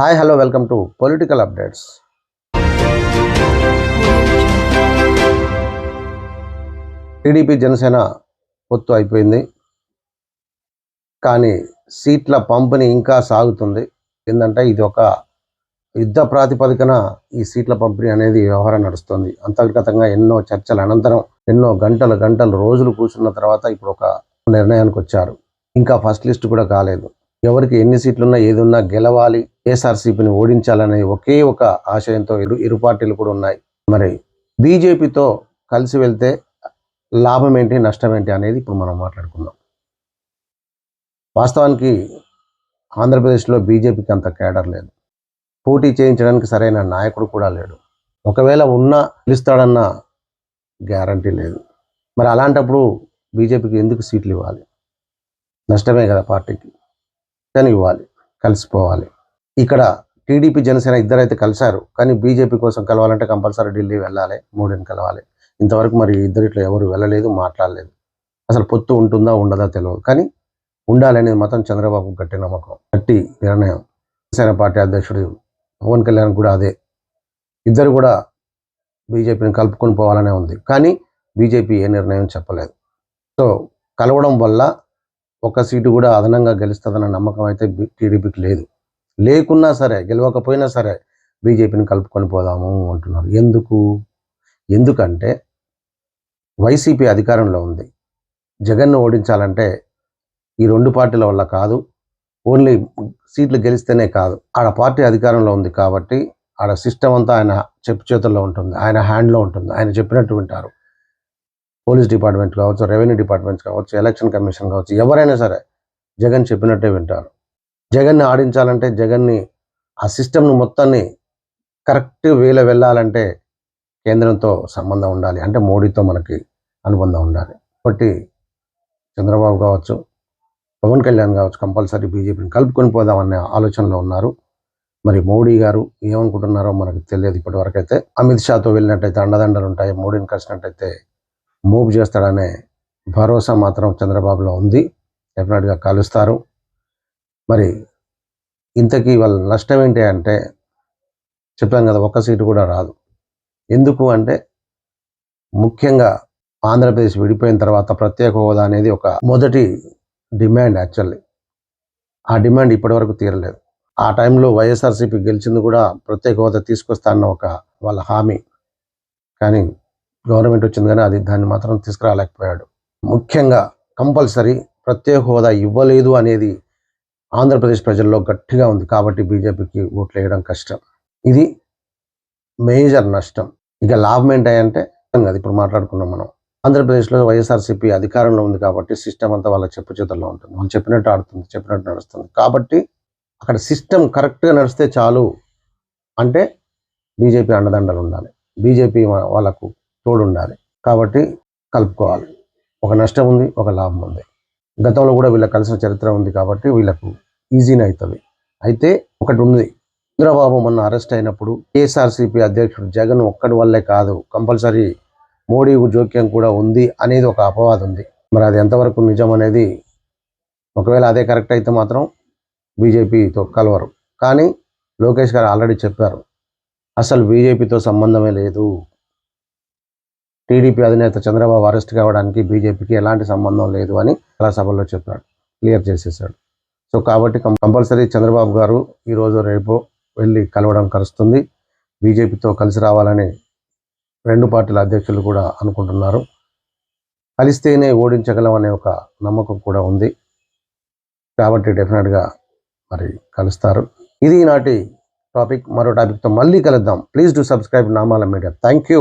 Hi hello welcome to political updates. TDP Janasena పొత్తు అయిపోయింది. కానీ సీట్ల పంపిణీ ఇంకా సాగుతుంది. ఏంటంటే ఇది ఒక యుద్ధ ప్రాతిపదికన ఈ సీట్ల పంపిణీ అనేది వ్యవహారం నడుస్తుంది. అంతర్గతంగా ఎన్నో చర్చల అనంతరం ఎన్నో గంటలు గంటలు రోజులు కూర్చున్న తర్వాత ఇప్పుడు ఒక నిర్ణయానికి వచ్చారు. ఇంకా ఫస్ట్ లిస్ట్ కూడా కాలేదు. ఎవరికి ఎన్ని సీట్లున్నా ఏది ఉన్నా గెలవాలి ఏఎస్ఆర్సీపీని ఓడించాలనే ఒకే ఒక ఆశయంతో ఇరు ఇరు పార్టీలు కూడా ఉన్నాయి. మరి బీజేపీతో కలిసి వెళ్తే లాభం ఏంటి నష్టం ఏంటి అనేది ఇప్పుడు మనం మాట్లాడుకుందాం. వాస్తవానికి ఆంధ్రప్రదేశ్లో బీజేపీకి అంత కేడర్ లేదు. పోటీ చేయించడానికి సరైన నాయకుడు కూడా లేడు. ఒకవేళ ఉన్నా పిలుస్తాడన్న గ్యారంటీ లేదు. మరి అలాంటప్పుడు బీజేపీకి ఎందుకు సీట్లు ఇవ్వాలి? నష్టమే కదా పార్టీకి. కానీ ఇవ్వాలి కలిసిపోవాలి. ఇక్కడ టీడీపీ జనసేన ఇద్దరైతే కలిశారు కానీ బీజేపీ కోసం కలవాలంటే కంపల్సరీ ఢిల్లీ వెళ్ళాలి మోడీని కలవాలి. ఇంతవరకు మరి ఇద్దరిట్లో ఎవరు వెళ్ళలేదు మాట్లాడలేదు. అసలు పొత్తు ఉంటుందా ఉండదా తెలియదు కానీ ఉండాలనేది మాత్రం చంద్రబాబు గట్టి నమ్మకం గట్టి నిర్ణయం. జనసేన పార్టీ అధ్యక్షుడు పవన్ కళ్యాణ్ కూడా అదే. ఇద్దరు కూడా బీజేపీని కలుపుకొని పోవాలనే ఉంది. కానీ బీజేపీ ఏ నిర్ణయం చెప్పలేదు. సో కలవడం వల్ల ఒక సీటు కూడా అదనంగా గెలుస్తుందన్న నమ్మకం అయితే టీడీపీకి లేదు. లేకున్నా సరే గెలవకపోయినా సరే బీజేపీని కలుపుకొని పోదాము అంటున్నారు. ఎందుకు? ఎందుకంటే వైసీపీ అధికారంలో ఉంది. జగన్ను ఓడించాలంటే ఈ రెండు పార్టీల వల్ల కాదు. ఓన్లీ సీట్లు గెలిస్తేనే కాదు. ఆడ పార్టీ అధికారంలో ఉంది కాబట్టి ఆడ సిస్టమ్ అంతా ఆయన చెప్పు చేతుల్లో ఉంటుంది. ఆయన హ్యాండ్లో ఉంటుంది. ఆయన చెప్పినట్టు వింటారు. పోలీస్ డిపార్ట్మెంట్ కావచ్చు రెవెన్యూ డిపార్ట్మెంట్ కావచ్చు ఎలక్షన్ కమిషన్ కావచ్చు ఎవరైనా సరే జగన్ చెప్పినట్టే వింటారు. జగన్ని ఆడించాలంటే జగన్ని ఆ సిస్టమ్ను మొత్తాన్ని కరెక్ట్ వేలో వెళ్ళాలంటే కేంద్రంతో సంబంధం ఉండాలి. అంటే మోడీతో మనకి అనుబంధం ఉండాలి. కాబట్టి చంద్రబాబు కావచ్చు పవన్ కళ్యాణ్ కావచ్చు కంపల్సరీ బీజేపీని కలుపుకొని పోదామనే ఆలోచనలో ఉన్నారు. మరి మోడీ గారు ఏమనుకుంటున్నారో మనకు తెలియదు ఇప్పటివరకు అయితే అమిత్ షాతో వెళ్ళినట్టయితే అండదండలు ఉంటాయి మోడీని కలిసినట్టయితే మూవ్ చేస్తాడనే భరోసా మాత్రం చంద్రబాబులో ఉంది. డెఫినెట్గా కలుస్తారు. మరి ఇంతకీ వాళ్ళ నష్టం ఏంటి అంటే చెప్పాను కదా ఒక్క సీటు కూడా రాదు. ఎందుకు అంటే ముఖ్యంగా ఆంధ్రప్రదేశ్ విడిపోయిన తర్వాత ప్రత్యేక హోదా అనేది ఒక మొదటి డిమాండ్ యాక్చువల్లీ. ఆ డిమాండ్ ఇప్పటివరకు తీరలేదు. ఆ టైంలో వైఎస్ఆర్సీపీ గెలిచింది కూడా ప్రత్యేక హోదా తీసుకొస్తా అన్న ఒక వాళ్ళ హామీ. కానీ గవర్నమెంట్ వచ్చింది కానీ అది దాన్ని మాత్రం తీసుకురాలేకపోయాడు. ముఖ్యంగా కంపల్సరీ ప్రత్యేక హోదా ఇవ్వలేదు అనేది ఆంధ్రప్రదేశ్ ప్రజల్లో గట్టిగా ఉంది కాబట్టి బీజేపీకి ఓట్లు వేయడం కష్టం. ఇది మేజర్ నష్టం. ఇక లాభం ఏంటంటే అది ఇప్పుడు మాట్లాడుకున్నాం మనం. ఆంధ్రప్రదేశ్లో వైఎస్ఆర్సీపీ అధికారంలో ఉంది కాబట్టి సిస్టమ్ అంతా వాళ్ళ చెప్పు చేతుల్లో ఉంటుంది. వాళ్ళు చెప్పినట్టు ఆడుతుంది చెప్పినట్టు నడుస్తుంది. కాబట్టి అక్కడ సిస్టమ్ కరెక్ట్గా నడిస్తే చాలు. అంటే బీజేపీ అండదండలు ఉండాలి. బీజేపీ వాళ్ళకు తోడు ఉండాలి కాబట్టి కలుపుకోవాలి. ఒక నష్టం ఉంది ఒక లాభం ఉంది. గతంలో కూడా వీళ్ళకి కలిసిన చరిత్ర ఉంది కాబట్టి వీళ్ళకు ఈజీనే అవుతుంది. అయితే ఒకటి ఉంది చంద్రబాబు మొన్న అరెస్ట్ అయినప్పుడు కేఎస్ఆర్సీపీ అధ్యక్షుడు జగన్ ఒక్కడి వల్లే కాదు కంపల్సరీ మోడీ జోక్యం కూడా ఉంది అనేది ఒక అపవాదం ఉంది. మరి అది ఎంతవరకు నిజం అనేది ఒకవేళ అదే కరెక్ట్ అయితే మాత్రం బీజేపీతో కలవరు. కానీ లోకేష్ గారు ఆల్రెడీ చెప్పారు అసలు బీజేపీతో సంబంధమే లేదు. టీడీపీ అధినేత చంద్రబాబు అరెస్ట్ కావడానికి బీజేపీకి ఎలాంటి సంబంధం లేదు అని చాలా సభల్లో చెప్పాడు. క్లియర్ చేసేసాడు సో కాబట్టి కంపల్సరీ చంద్రబాబు గారు ఈరోజు రేపు వెళ్ళి కలవడం కలుస్తుంది. బీజేపీతో కలిసి రావాలని రెండు పార్టీల అధ్యక్షులు కూడా అనుకుంటున్నారు. కలిస్తేనే ఓడించగలం అనే ఒక నమ్మకం కూడా ఉంది. కాబట్టి డెఫినెట్గా మరి కలుస్తారు. ఇది నాటి టాపిక్. మరో టాపిక్తో మళ్ళీ కలుద్దాం. Please do subscribe Namala media. Thank you.